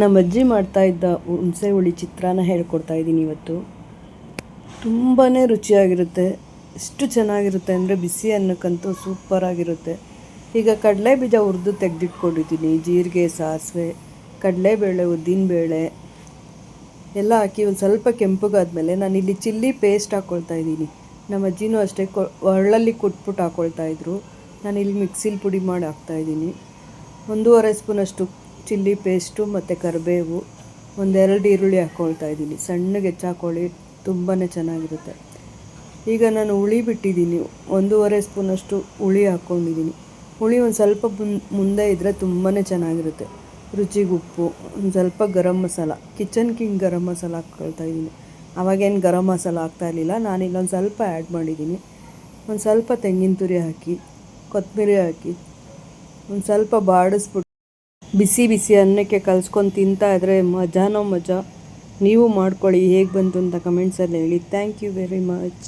ನಮ್ಮ ಅಜ್ಜಿ ಮಾಡ್ತಾ ಇದ್ದ ಹುಣಸೆ ಹುಳಿ ಚಿತ್ರಾನ್ನ ಹೇಳ್ಕೊಡ್ತಾ ಇದ್ದೀನಿ ಇವತ್ತು. ತುಂಬಾ ರುಚಿಯಾಗಿರುತ್ತೆ. ಎಷ್ಟು ಚೆನ್ನಾಗಿರುತ್ತೆ ಅಂದರೆ ಬಿಸಿ ಅನ್ನಕ್ಕಂತೂ ಸೂಪರಾಗಿರುತ್ತೆ ಈಗ ಕಡಲೆ ಬೀಜ ಹುರಿದು ತೆಗೆದಿಟ್ಕೊಂಡಿದ್ದೀನಿ. ಜೀರಿಗೆ, ಸಾಸಿವೆ, ಕಡಲೆಬೇಳೆ, ಉದ್ದಿನಬೇಳೆ ಎಲ್ಲ ಹಾಕಿ ಒಂದು ಸ್ವಲ್ಪ ಕೆಂಪಗಾದ್ಮೇಲೆ ನಾನು ಇಲ್ಲಿ ಚಿಲ್ಲಿ ಪೇಸ್ಟ್ ಹಾಕ್ಕೊಳ್ತಾ ಇದ್ದೀನಿ. ನಮ್ಮ ಅಜ್ಜಿನೂ ಅಷ್ಟೇ ಕೊ ಒಳ್ಳಲ್ಲಿ ಕುಟ್ಬಿಟ್ಟು ನಾನು ಇಲ್ಲಿ ಮಿಕ್ಸಿಲಿ ಪುಡಿ ಮಾಡಿ ಹಾಕ್ತಾಯಿದ್ದೀನಿ ಒಂದೂವರೆ ಸ್ಪೂನಷ್ಟು ಚಿಲ್ಲಿ ಪೇಸ್ಟು ಮತ್ತು ಕರಿಬೇವು ಒಂದೆರಡು ಈರುಳ್ಳಿ ಹಾಕ್ಕೊಳ್ತಾ ಇದ್ದೀನಿ. ಸಣ್ಣಗೆ ಹೆಚ್ಚಾಕೊಳ್ಳಿ ತುಂಬಾ ಚೆನ್ನಾಗಿರುತ್ತೆ. ಈಗ ನಾನು ಹುಳಿ ಬಿಟ್ಟಿದ್ದೀನಿ. ಒಂದೂವರೆ ಸ್ಪೂನಷ್ಟು ಹುಳಿ ಹಾಕ್ಕೊಂಡಿದ್ದೀನಿ ಹುಳಿ ಒಂದು ಸ್ವಲ್ಪ ಮುಂದೆ ಇದ್ದರೆ ತುಂಬಾ ಚೆನ್ನಾಗಿರುತ್ತೆ. ರುಚಿಗೆ ಉಪ್ಪು, ಒಂದು ಸ್ವಲ್ಪ ಗರಂ ಮಸಾಲ. ಕಿಚನ್ ಕಿಂಗ್ ಗರಂ ಮಸಾಲ ಹಾಕ್ಕೊಳ್ತಾ ಇದ್ದೀನಿ. ಅವಾಗೇನು ಗರಂ ಮಸಾಲ ಹಾಕ್ತಾ ಇರಲಿಲ್ಲ. ನಾನು ಇಲ್ಲೊಂದು ಸ್ವಲ್ಪ ಆ್ಯಡ್ ಮಾಡಿದ್ದೀನಿ. ಒಂದು ಸ್ವಲ್ಪ ತೆಂಗಿನ ತುರಿ ಹಾಕಿ ಕೊತ್ತಂಬರಿ ಹಾಕಿ, ಒಂದು ಸ್ವಲ್ಪ ಬಾಡಿಸ್ಬಿಟ್ಟು ಬಿಸಿ ಬಿಸಿ ಅನ್ನಕ್ಕೆ ಕಲ್ಸ್ಕೊಂಡು ತಿಂತಾ ಇದ್ರೆ ಮಜಾನೋ ಮಜಾ. ನೀವು ಮಾಡ್ಕೊಳ್ಳಿ, ಹೇಗೆ ಬಂತು ಅಂತ ಕಮೆಂಟ್ಸಲ್ಲಿ ಹೇಳಿ. Thank you very much